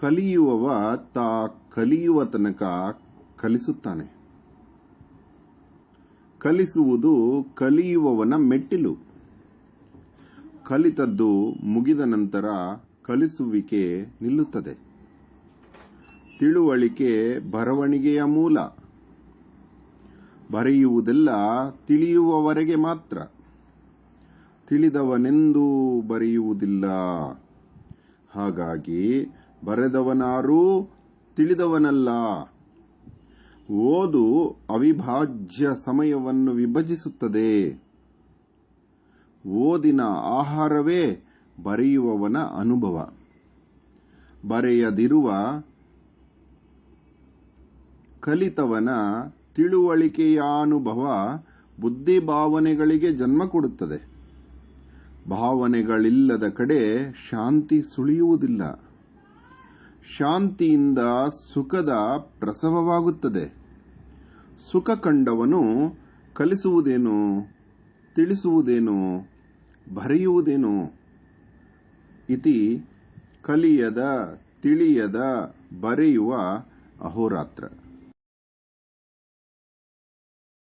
ಕಲಿಯುವವ ತಾ ಕಲಿಯುವ ತನಕ ಕಲಿಸುತ್ತಾನೆ. ಕಲಿಸುವುದು ಕಲಿಯುವವನ ಮೆಟ್ಟಿಲು. ಕಲಿತದ್ದು ಮುಗಿದ ನಂತರ ಕಲಿಸುವಿಕೆ ನಿಲ್ಲುತ್ತದೆ. ತಿಳುವಳಿಕೆ ಬರವಣಿಗೆಯ ಮೂಲ. ಬರೆಯುವುದೆಲ್ಲ ತಿಳಿಯುವವರೆಗೆ ಮಾತ್ರ. ತಿಳಿದವನೆಂದೂ ಬರೆಯುವುದಿಲ್ಲ. ಹಾಗಾಗಿ ಬರೆದವನಾರೂ ತಿಳಿದವನಲ್ಲ. ಓದು ಅವಿಭಾಜ್ಯ ಸಮಯವನ್ನು ವಿಭಜಿಸುತ್ತದೆ. ಓದಿನ ಆಹಾರವೇ ಬರೆಯುವವನ ಅನುಭವ. ಬರೆಯದಿರುವ ಕಲಿತವನ ತಿಳುವಳಿಕೆಯಾನುಭವ ಬುದ್ಧಿ ಭಾವನೆಗಳಿಗೆ ಜನ್ಮ ಕೊಡುತ್ತದೆ. ಭಾವನೆಗಳಿಲ್ಲದ ಕಡೆ ಶಾಂತಿ ಸುಳಿಯುವುದಿಲ್ಲ. ಶಾಂತಿಯಿಂದ ಸುಖದ ಪ್ರಸವವಾಗುತ್ತದೆ. ಸುಖ ಕಂಡವನು ಕಲಿಸುವುದೇನು ತಿಳಿಸುವುದೇನು ಬರೆಯುವುದೇನು? ಇತಿ ಕಲಿಯದ ತಿಳಿಯದ ಬರೆಯುವ ಅಹೋರಾತ್ರ.